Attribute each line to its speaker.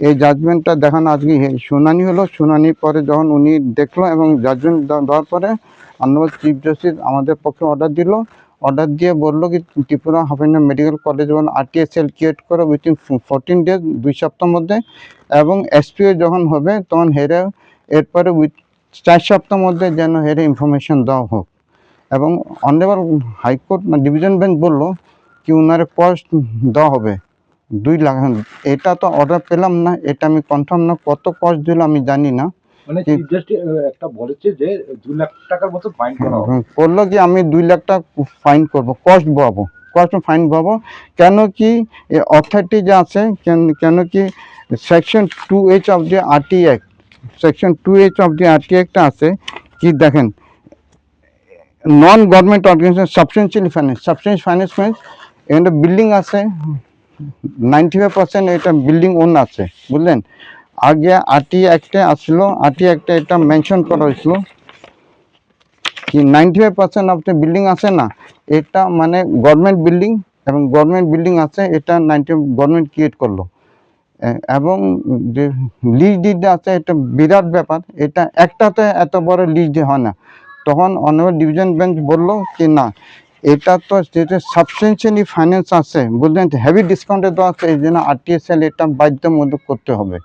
Speaker 1: এই জাজমেন্টটা দেখানো আজকে শুনানি হলো। শুনানির পরে যখন উনি দেখল এবং জাজমেন্ট দেওয়ার পরে অন্যবাদ চিফ জাস্টিস আমাদের পক্ষে অর্ডার দিল। অর্ডার দিয়ে বলল কি, ত্রিপুরা হাফিনা মেডিকেল কলেজ এবং আরটিএসএল ক্রিয়েট করো উইথিন ফোরটিন ডেজ দুই সপ্তাহের মধ্যে। এবং এসপিও যখন হবে, তখন হেরে এরপরে উইথ চার সপ্তাহের মধ্যে যেন হেরে ইনফরমেশন দেওয়া হোক। এবং অনেবল হাইকোর্ট ডিভিশন বেঞ্চ বলল কি, উনারে কস্ট দেওয়া হবে। দুই লাখ এটা তো অর্ডার পেলাম না এটা আমি কনফার্ম না কত কস্ট দিল আমি জানি না।
Speaker 2: মানে
Speaker 1: কি-
Speaker 2: একটা বলেছে যে দু লাখ টাকার মতো ফাইন করা
Speaker 1: বলল কি আমি দুই লাখ টাকা ফাইন করব কস্ট পাবো কস্ট ফাইন পাবো কেন কি অথরিটি যে আছে কেন- কেন কি section two H of the RT act section two H of the RT অ্যাক্টটা আছে কি দেখেন non government organisation substantially finance substance finance means এখানে বিল্ডিং আছে নাইনটি ফাইভ পার্সেন্ট এটা বিল্ডিং ওন আছে, বুঝলেন? আগে আরটি অ্যাক্টে আসলো, আরটি অ্যাক্টে এটা মেনশন করা হয়েছিল। কি ninety five percent the building আছে না? এটা মানে গভর্নমেন্ট বিল্ডিং এবং গভর্নমেন্ট বিল্ডিং আছে, এটা নাইনটি গভর্নমেন্ট ক্রিয়েট করল। এবং যে লিজ ডিড আছে, এটা বিরাট ব্যাপার। এটা একটাতে এত বড় লিজ হয় না। তখন অনারেবল ডিভিশন বেঞ্চ বলল কি না এটা তো যেটা সাবস্টেন্সিয়ালি ফাইন্যান্স আছে, বুঝলেন হেভি ডিসকাউন্টে দেওয়া আছে, এই জন্য আরটিএসএল এটা বাধ্যমূলক করতে হবে।